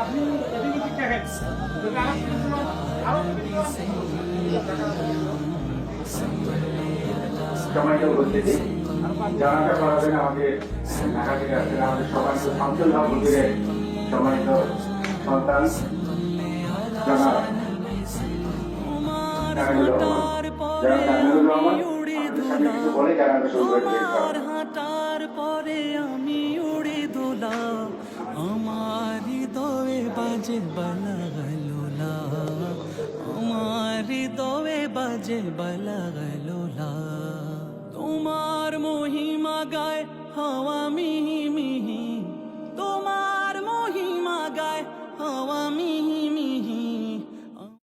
আপনি এদিকে ঠিক থাকেন আর কিছু সময় আরও সময়টা উপস্থিতি জানাটা করাবেন আমাদের সম্মানিত ফোটার পরে আমি উড়ে আমার হাঁটার পরে আমি উড়ে দোলা আমার হৃদয়ে বাজে বালা গলোলা আমার হৃদয়ে বাজে বালা গলোলা তোমার মহিমা গায় হাওয়া মিহি মিহি। তোমার মহিমা গায় হাওয়া